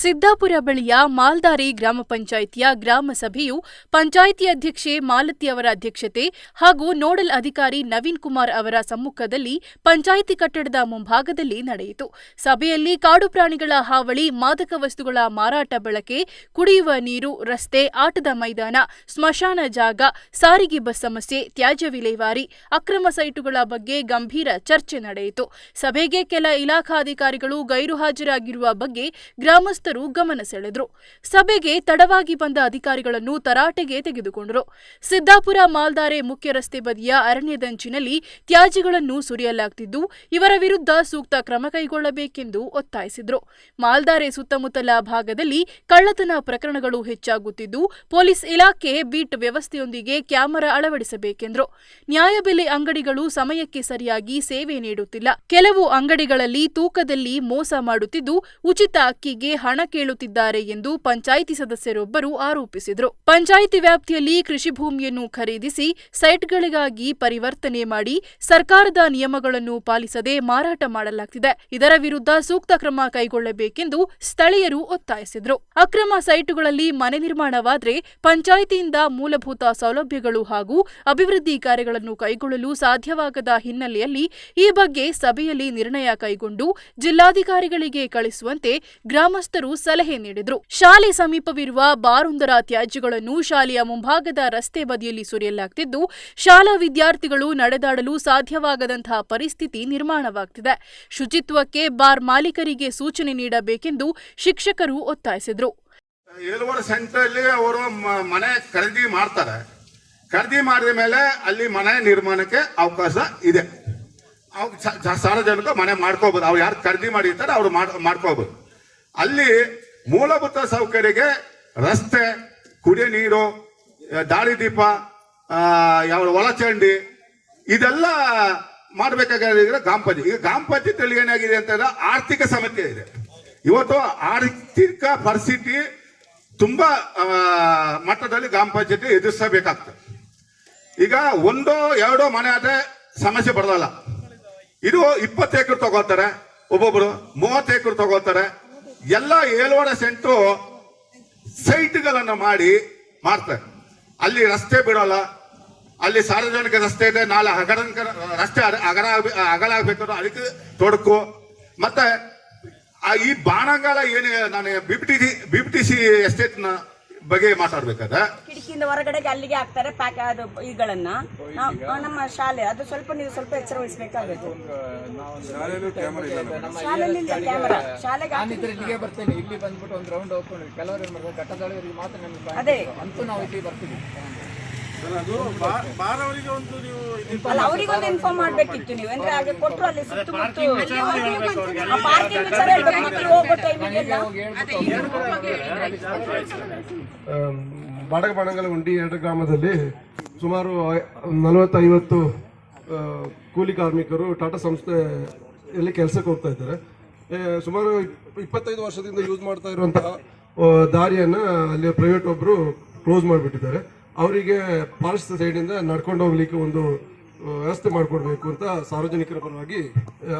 ಸಿದ್ದಾಪುರ ಬಳಿಯ ಮಾಲ್ದಾರಿ ಗ್ರಾಮ ಪಂಚಾಯಿತಿಯ ಗ್ರಾಮ ಸಭೆಯು ಪಂಚಾಯಿತಿ ಅಧ್ಯಕ್ಷೆ ಮಾಲತಿ ಅವರ ಅಧ್ಯಕ್ಷತೆ ಹಾಗೂ ನೋಡಲ್ ಅಧಿಕಾರಿ ನವೀನ್ ಕುಮಾರ್ ಅವರ ಸಮ್ಮುಖದಲ್ಲಿ ಪಂಚಾಯಿತಿ ಕಟ್ಟಡದ ಮುಂಭಾಗದಲ್ಲಿ ನಡೆಯಿತು. ಸಭೆಯಲ್ಲಿ ಕಾಡು ಪ್ರಾಣಿಗಳ ಹಾವಳಿ, ಮಾದಕ ವಸ್ತುಗಳ ಮಾರಾಟ ಬಳಕೆ, ಕುಡಿಯುವ ನೀರು, ರಸ್ತೆ, ಆಟದ ಮೈದಾನ, ಸ್ಮಶಾನ ಜಾಗ, ಸಾರಿಗೆ ಬಸ್ ಸಮಸ್ಯೆ, ತ್ಯಾಜ್ಯ ವಿಲೇವಾರಿ, ಅಕ್ರಮ ಸೈಟುಗಳ ಬಗ್ಗೆ ಗಂಭೀರ ಚರ್ಚೆ ನಡೆಯಿತು. ಸಭೆಗೆ ಕೆಲ ಇಲಾಖಾಧಿಕಾರಿಗಳು ಗೈರು ಹಾಜರಾಗಿರುವ ಬಗ್ಗೆ ಗ್ರಾಮಸ್ಥರು ಗಮನ ಸೆಳೆದರು. ಸಭೆಗೆ ತಡವಾಗಿ ಬಂದ ಅಧಿಕಾರಿಗಳನ್ನು ತರಾಟೆಗೆ ತೆಗೆದುಕೊಂಡರು. ಸಿದ್ದಾಪುರ ಮಾಲ್ದಾರೆ ಮುಖ್ಯ ರಸ್ತೆ ಬದಿಯ ಅರಣ್ಯದಂಚಿನಲ್ಲಿ ತ್ಯಾಜ್ಯಗಳನ್ನು ಸುರಿಯಲಾಗ್ತಿದ್ದು, ಇವರ ವಿರುದ್ಧ ಸೂಕ್ತ ಕ್ರಮ ಕೈಗೊಳ್ಳಬೇಕೆಂದು ಒತ್ತಾಯಿಸಿದರು. ಮಾಲ್ದಾರೆ ಸುತ್ತಮುತ್ತಲ ಭಾಗದಲ್ಲಿ ಕಳ್ಳತನ ಪ್ರಕರಣಗಳು ಹೆಚ್ಚಾಗುತ್ತಿದ್ದು, ಪೊಲೀಸ್ ಇಲಾಖೆ ಬೀಟ್ ವ್ಯವಸ್ಥೆಯೊಂದಿಗೆ ಕ್ಯಾಮೆರಾ ಅಳವಡಿಸಬೇಕೆಂದರು. ನ್ಯಾಯಬೆಲೆ ಅಂಗಡಿಗಳು ಸಮಯಕ್ಕೆ ಸರಿಯಾಗಿ ಸೇವೆ ನೀಡುತ್ತಿಲ್ಲ. ಕೆಲವು ಅಂಗಡಿಗಳಲ್ಲಿ ತೂಕದಲ್ಲಿ ಮೋಸ ಮಾಡುತ್ತಿದ್ದು, ಉಚಿತ ಅಕ್ಕಿಗೆ ಹಣ ಕೇಳುತ್ತಿದ್ದಾರೆ ಎಂದು ಪಂಚಾಯಿತಿ ಸದಸ್ಯರೊಬ್ಬರು ಆರೋಪಿಸಿದರು. ಪಂಚಾಯಿತಿ ವ್ಯಾಪ್ತಿಯಲ್ಲಿ ಕೃಷಿ ಭೂಮಿಯನ್ನು ಖರೀದಿಸಿ ಸೈಟ್ಗಳಿಗಾಗಿ ಪರಿವರ್ತನೆ ಮಾಡಿ ಸರ್ಕಾರದ ನಿಯಮಗಳನ್ನು ಪಾಲಿಸದೆ ಮಾರಾಟ ಮಾಡಲಾಗ್ತಿದೆ. ಇದರ ವಿರುದ್ಧ ಸೂಕ್ತ ಕ್ರಮ ಕೈಗೊಳ್ಳಬೇಕೆಂದು ಸ್ಥಳೀಯರು ಒತ್ತಾಯಿಸಿದರು. ಅಕ್ರಮ ಸೈಟುಗಳಲ್ಲಿ ಮನೆ ನಿರ್ಮಾಣವಾದರೆ ಪಂಚಾಯಿತಿಯಿಂದ ಮೂಲಭೂತ ಸೌಲಭ್ಯಗಳು ಹಾಗೂ ಅಭಿವೃದ್ಧಿ ಕಾರ್ಯಗಳನ್ನು ಕೈಗೊಳ್ಳಲು ಸಾಧ್ಯವಾಗದ ಹಿನ್ನೆಲೆಯಲ್ಲಿ ಈ ಬಗ್ಗೆ ಸಭೆಯಲ್ಲಿ ನಿರ್ಣಯ ಕೈಗೊಂಡು ಜಿಲ್ಲಾಧಿಕಾರಿಗಳಿಗೆ ಕಳಿಸುವಂತೆ ಗ್ರಾಮಸ್ಥರು ಸಲಹೆ ನೀಡಿದರು. ಶಾಲೆ ಸಮೀಪವಿರುವ ಬಾರೊಂದರ ತ್ಯಾಜ್ಯಗಳನ್ನು ಶಾಲೆಯ ಮುಂಭಾಗದ ರಸ್ತೆ ಬದಿಯಲ್ಲಿ ಸುರಿಯಲಾಗುತ್ತಿದ್ದು ಶಾಲಾ ವಿದ್ಯಾರ್ಥಿಗಳು ನಡೆದಾಡಲು ಸಾಧ್ಯವಾಗದಂತಹ ಪರಿಸ್ಥಿತಿ ನಿರ್ಮಾಣವಾಗುತ್ತಿದೆ ಶುಚಿತ್ವಕ್ಕೆ ಬಾರ್ ಮಾಲೀಕರಿಗೆ ಸೂಚನೆ ನೀಡಬೇಕೆಂದು ಶಿಕ್ಷಕರು ಒತ್ತಾಯಿಸಿದರು. ಅವರು ಮನೆ ಖರೀದಿ ಮಾಡ್ತಾರೆ. ಖರೀದಿ ಮಾಡಿದ ಮೇಲೆ ಅಲ್ಲಿ ಮನೆ ನಿರ್ಮಾಣಕ್ಕೆ ಅವಕಾಶ ಇದೆ. ಸಾರ್ವಜನಿಕ ಮನೆ ಮಾಡ್ಕೋಬಹುದು ಅವ್ರು ಯಾರು ಖರೀದಿ ಮಾಡಿರ್ತಾರೆ ಅವ್ರು ಮಾಡ್- ಮಾಡ್ಕೋಬಹುದು ಅಲ್ಲಿ ಮೂಲಭೂತ ಸೌಕರ್ಯಕ್ಕೆ ರಸ್ತೆ, ಕುಡಿಯ ನೀರು ದಾಳಿ ದೀಪ ಯಾವ ಒಳಚಂಡಿ ಇದೆಲ್ಲ ಮಾಡ್ಬೇಕಾಗಿದ್ರೆ ಗ್ರಾಮ ಪಂಚಾಯತ್ ಈಗ ಗ್ರಾಮ ಪಂಚಾಯತ್ ಏನಾಗಿದೆ ಅಂತಂದ್ರೆ ಆರ್ಥಿಕ ಸಮಸ್ಯೆ ಇದೆ. ಇವತ್ತು ಆರ್ಥಿಕ ಪರಿಸ್ಥಿತಿ ತುಂಬಾ ಮಟ್ಟದಲ್ಲಿ ಗ್ರಾಮ ಪಂಚಾಯತಿ ಎದುರಿಸಬೇಕಾಗ್ತದೆ. ಈಗ ಒಂದೋ ಎರಡೋ ಮನೆ ಆದ್ರೆ ಸಮಸ್ಯೆ ಬರಲ್ಲ. ಇದು ಇಪ್ಪತ್ತು ಎಕರೆ ತಗೋತಾರೆ ಒಬ್ಬೊಬ್ರು ಮೂವತ್ತು ಎಕರೆ ತಗೋತಾರೆ ಎಲ್ಲ ಏಳುವರೆ ಸೆಂಟು ಸೈಟ್ಗಳನ್ನು ಮಾಡಿ ಮಾಡ್ತಾರೆ ಅಲ್ಲಿ ರಸ್ತೆ ಬಿಡೋಲ್ಲ. ಅಲ್ಲಿ ಸಾರ್ವಜನಿಕ ರಸ್ತೆ ಇದೆ, ನಾಳೆ ಹಗರನಿಕ ರಸ್ತೆ ಅಗರ ಅಗಲ ಆಗ್ಬೆ- ಅದಕ್ಕೆ ತೊಡಕು. ಮತ್ತೆ ಈ ಬಾಣಂಗಾಲ ಏನು ನಾನು ಬಿಬಿಟಿ ಬಿಬಿಟಿಸಿ ಎಸ್ಟೇಟ್ ಬಗ್ಗೆ ಮಾತಾಡ್ಬೇಕಾದ? ಕಿಟಕಿಯಿಂದ ಹೊರಗಡೆಗೆ ಅಲ್ಲಿಗೆ ಹಾಕ್ತಾರೆ ಪ್ಯಾಕ್ ಅದು ಇಗಳನ್ನ ನಾವು ನಮ್ಮ ಶಾಲೆ ಅದು ಸ್ವಲ್ಪ ನೀವು ಸ್ವಲ್ಪ ಎಚ್ಚರ ವಹಿಸಬೇಕಾಗುತ್ತೆ ಶಾಲೆಯಲ್ಲಿ ಇಲ್ಲ ಕ್ಯಾಮರಾ ಶಾಲೆಗೆ ಹಾಕಿ- ನಾನಿದ್ರೆ ಇಲ್ಲಿಗೆ ಬರ್ತೇನೆ. ಇಲ್ಲಿ ಬಂದ್ಬಿಟ್ಟು ಒಂದು ರೌಂಡ್ ಹೋಗ್ಕೊಂಡು ಕೆಲವರು ಏನ್ ಮಾಡ್ತಾರೆ ಘಟ್ಟದೊಳಗೆ ಮಾತ್ರ ನಮಗೆ. ಅದೇ. ಅಂತೂ ನಾವು ಇಲ್ಲಿ ಬರ್ತೀವಿ. ಅಲ್ಲ ಅವರಿಗೊಂದು ಇನ್ಫಾರ್ಮ್ ಮಾಡ್ಬೇಕಿತ್ತು ನೀವು. ಅಂದ್ರೆ ಹಾಗೆ ಕೊಟ್ಟರು ಅಲ್ಲಿ ಸುತ್ತಮುತ್ತ ಪಾರ್ಕಿಂಗ್ ವಿಚಾರ ಹೇಳ್ಬೇಕು. ಮತ್ತೆ ಹೋಗೋ ಟೈಮಿಗೆಲ್ಲ ಬಾಡಗಬಾಣಗಲ ಉಂಡಿ ಎರಡು ಗ್ರಾಮದಲ್ಲಿ ಸುಮಾರು ನಲವತ್ತೈವತ್ತು ಕೂಲಿ ಕಾರ್ಮಿಕರು ಟಾಟಾ ಸಂಸ್ಥೆಯಲ್ಲಿ ಕೆಲಸಕ್ಕೆ ಹೋಗ್ತಾ ಇದ್ದಾರೆ. ಸುಮಾರು ಇಪ್- ಇಪ್ಪತ್ತೈದು ವರ್ಷದಿಂದ ಯೂಸ್ ಮಾಡ್ತಾ ಇರುವಂತಹ ದಾರಿಯನ್ನು ದಾರಿಯನ್ನ ಅಲ್ಲಿ ಪ್ರೈವೇಟ್ ಒಬ್ರು ಕ್ಲೋಸ್ ಮಾಡಿಬಿಟ್ಟಿದ್ದಾರೆ. ಅವರಿಗೆ ಫಾರೆಸ್ಟ್ ಸೈಡಿಂದ ನಡ್ಕೊಂಡು ಹೋಗ್ಲಿಕ್ಕೆ ಒಂದು ವ್ಯವಸ್ಥೆ ಮಾಡಿಕೊಡ್ಬೇಕು ಅಂತ ಸಾರ್ವಜನಿಕರ ಪರವಾಗಿ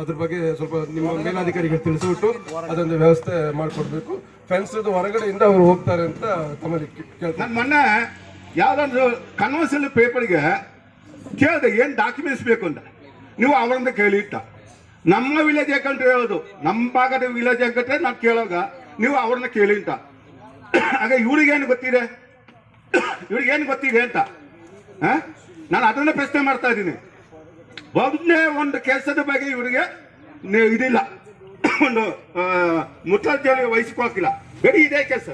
ಅದ್ರ ಬಗ್ಗೆ ಸ್ವಲ್ಪ ನಿಮ್ಮ ಮೇಲಾಧಿಕಾರಿಗೆ ತಿಳಿಸ್ಬಿಟ್ಟು ಅದೊಂದು ವ್ಯವಸ್ಥೆ ಮಾಡಿಕೊಡ್ಬೇಕು. ಫೆನ್ಸ್ ಹೊರಗಡೆಯಿಂದ ಅವ್ರು ಹೋಗ್ತಾರೆ ಅಂತ ತಮ್ಮಲ್ಲಿ ಕೇಳ್ತಾರೆ ನಾನು ಮೊನ್ನೆ ಯಾವ್ದಾದ್ರು ಕನ್ವರ್ಸಲ್ ಪೇಪರ್ಗೆ ಕೇಳಿದೆ, ಏನು ಡಾಕ್ಯುಮೆಂಟ್ಸ್ ಬೇಕು ಅಂತ. ನೀವು ಅವರಿಂದ ಕೇಳಿ ಇಟ್ಟ. ನಮ್ಮ ವಿಲೇಜ್ ಯಾಕಂತ ಹೇಳೋದು. ನಮ್ಮ ಭಾಗದ ವಿಲೇಜ್ ಹೇಗಂಟ್ರೆ ನಾನು ಕೇಳೋಗ, ನೀವು ಅವ್ರನ್ನ ಕೇಳಿ ಅಂತ. ಆಗ ಇವ್ರಿಗೇನು ಗೊತ್ತಿದೆ? ಇವ್ರಿಗೇನು ಗೊತ್ತಿದೆ ಅಂತ? ನಾನು ಅದನ್ನ ಪ್ರಶ್ನೆ ಮಾಡ್ತಾ ಇದ್ದೀನಿ. ಒಂದೇ ಒಂದು ಕೆಲಸದ ಬಗ್ಗೆ ಇವರಿಗೆ ಇದಿಲ್ಲ. ಒಂದು ಆ, ವಹಿಸಿಕೊಳ್ಳಿಲ್ಲ ವಹಿಸಿಕೊಳ್ಳಕ್ಕಿಲ್ಲ ಬರೀ ಇದೇ ಕೆಲಸ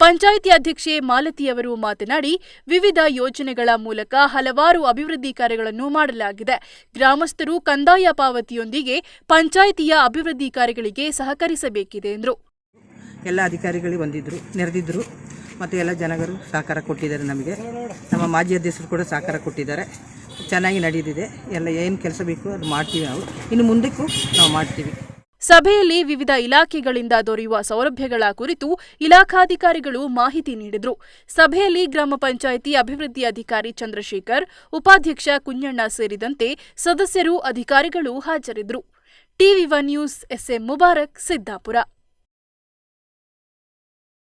ಪಂಚಾಯಿತಿ ಅಧ್ಯಕ್ಷೆ ಮಾಲತಿಯವರು ಮಾತನಾಡಿ ವಿವಿಧ ಯೋಜನೆಗಳ ಮೂಲಕ ಹಲವಾರು ಅಭಿವೃದ್ಧಿ ಕಾರ್ಯಗಳನ್ನು ಮಾಡಲಾಗಿದೆ. ಗ್ರಾಮಸ್ಥರು ಕಂದಾಯ ಪಾವತಿಯೊಂದಿಗೆ ಪಂಚಾಯಿತಿಯ ಅಭಿವೃದ್ಧಿ ಕಾರ್ಯಗಳಿಗೆ ಸಹಕರಿಸಬೇಕಿದೆ ಎಂದರು. ಎಲ್ಲ ಅಧಿಕಾರಿಗಳಿಗೆ ಬಂದಿದ್ದರು ನೆರೆದಿದ್ದರು ಮತ್ತು ಎಲ್ಲ ಜನಗರು ಸಹಕಾರ ಕೊಟ್ಟಿದ್ದಾರೆ ನಮಗೆ. ನಮ್ಮ ಮಾಜಿ ಅಧ್ಯಕ್ಷರು ಕೂಡ ಸಹಕಾರ ಕೊಟ್ಟಿದ್ದಾರೆ. ಚೆನ್ನಾಗಿ ನಡೆದಿದೆ. ಎಲ್ಲ ಏನು ಕೆಲಸ ಬೇಕು ಅದು ಮಾಡ್ತೀವಿ ನಾವು. ಇನ್ನು ಮುಂದಕ್ಕೂ ನಾವು ಮಾಡ್ತೀವಿ. ಸಭೆಯಲ್ಲಿ ವಿವಿಧ ಇಲಾಖೆಗಳಿಂದ ದೊರೆಯುವ ಸೌಲಭ್ಯಗಳ ಕುರಿತು ಇಲಾಖಾಧಿಕಾರಿಗಳು ಮಾಹಿತಿ ನೀಡಿದರು. ಸಭೆಯಲ್ಲಿ ಗ್ರಾಮ ಪಂಚಾಯಿತಿ ಅಭಿವೃದ್ಧಿ ಅಧಿಕಾರಿ ಚಂದ್ರಶೇಖರ್, ಉಪಾಧ್ಯಕ್ಷ ಕುಂಜಣ್ಣ ಸೇರಿದಂತೆ ಸದಸ್ಯರು ಅಧಿಕಾರಿಗಳು ಹಾಜರಿದ್ದರು. TV one news SM Mubarak, Siddapur.